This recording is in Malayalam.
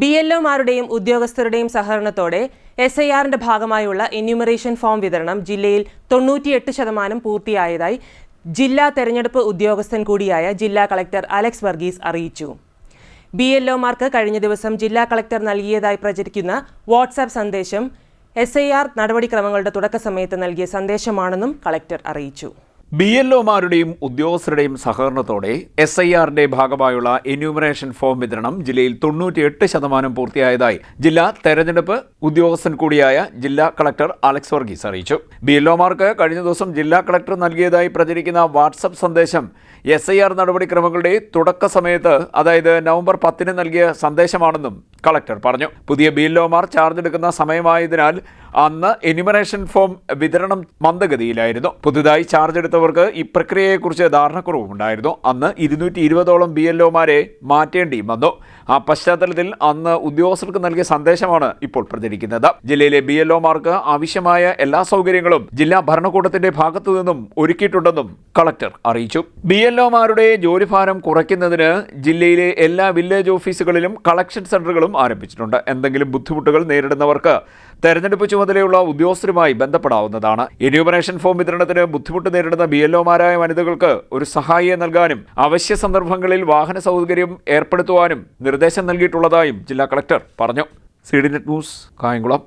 ബി എൽ ഉദ്യോഗസ്ഥരുടെയും സഹകരണത്തോടെ എസ് ഐ ആറിന്റെ ഭാഗമായുള്ള എന്യൂമറേഷൻ ഫോം വിതരണം ജില്ലയിൽ തൊണ്ണൂറ്റിയെട്ട് ശതമാനം പൂർത്തിയായതായി ജില്ലാ തെരഞ്ഞെടുപ്പ് ഉദ്യോഗസ്ഥൻ കൂടിയായ ജില്ലാ കളക്ടർ അലക്സ് വർഗീസ് അറിയിച്ചു. ബി എൽ കഴിഞ്ഞ ദിവസം ജില്ലാ കളക്ടർ നൽകിയതായി പ്രചരിക്കുന്ന വാട്സാപ്പ് സന്ദേശം എസ് ഐ ആർ നടപടിക്രമങ്ങളുടെ തുടക്ക സമയത്ത് നൽകിയ സന്ദേശമാണെന്നും കളക്ടർ അറിയിച്ചു. ബി എൽ ഒമാരുടെയും ഉദ്യോഗസ്ഥരുടെയും സഹകരണത്തോടെ എസ് ഐ ആറിന്റെ ഭാഗമായുള്ള എന്യൂമറേഷൻ ഫോം വിതരണം ജില്ലയിൽ തൊണ്ണൂറ്റിയെട്ട് ശതമാനം പൂർത്തിയായതായി ജില്ലാ തെരഞ്ഞെടുപ്പ് ഉദ്യോഗസ്ഥൻ കൂടിയായ ജില്ലാ കളക്ടർ അലക്സ് വർഗീസ് അറിയിച്ചു. ബി എൽ ഒമാർക്ക് കഴിഞ്ഞ ദിവസം ജില്ലാ കളക്ടർ നൽകിയതായി പ്രചരിക്കുന്ന വാട്സപ്പ് സന്ദേശം എസ് ഐ ആർ നടപടിക്രമങ്ങളുടെ തുടക്ക സമയത്ത് അതായത് നവംബർ പത്തിന് നൽകിയ സന്ദേശമാണെന്നും കളക്ടർ പറഞ്ഞു. പുതിയ ബി എൽ ഒമാർ ചാർജ് എടുക്കുന്ന സമയമായതിനാൽ അന്ന് എനിമറേഷൻ ഫോം വിതരണം മന്ദഗതിയിലായിരുന്നു. പുതുതായി ചാർജ് എടുത്തവർക്ക് ഈ പ്രക്രിയയെക്കുറിച്ച് ധാരണക്കുറവുണ്ടായിരുന്നു അന്ന് ഇരുന്നൂറ്റി ഇരുപതോളം ബി എൽഒമാരെ മാറ്റേണ്ടിയും വന്നു. ആ പശ്ചാത്തലത്തിൽ അന്ന് ഉദ്യോഗസ്ഥർക്ക് നൽകിയ സന്ദേശമാണ് ഇപ്പോൾ പ്രചരിക്കുന്നത്. ജില്ലയിലെ ബി എൽഒമാർക്ക് ആവശ്യമായ എല്ലാ സൗകര്യങ്ങളും ജില്ലാ ഭരണകൂടത്തിന്റെ ഭാഗത്തു നിന്നും ഒരുക്കിയിട്ടുണ്ടെന്നും കളക്ടർ അറിയിച്ചു. ബി എൽഒമാരുടെ ജോലിഭാരം കുറയ്ക്കുന്നതിന് ജില്ലയിലെ എല്ലാ വില്ലേജ് ഓഫീസുകളിലും കളക്ഷൻ സെന്ററുകളും ആരംഭിച്ചിട്ടുണ്ട്. എന്തെങ്കിലും ബുദ്ധിമുട്ടുകൾ നേരിടുന്നവർക്ക് തെരഞ്ഞെടുപ്പ് ചുമതലയുള്ള ഉദ്യോഗസ്ഥരുമായി ബന്ധപ്പെടാവുന്നതാണ്. എന്യൂമറേഷൻ ഫോം വിതരണത്തിന് ബുദ്ധിമുട്ട് നേരിടുന്ന ബി എൽഒമാരായ വനിതകൾക്ക് ഒരു സഹായം നൽകാനും അവശ്യ സന്ദർഭങ്ങളിൽ വാഹന സൗകര്യം ഏർപ്പെടുത്തുവാനും നിർദ്ദേശം നൽകിയിട്ടുള്ളതായും ജില്ലാ കളക്ടർ പറഞ്ഞു. C D net news Kayamkulam.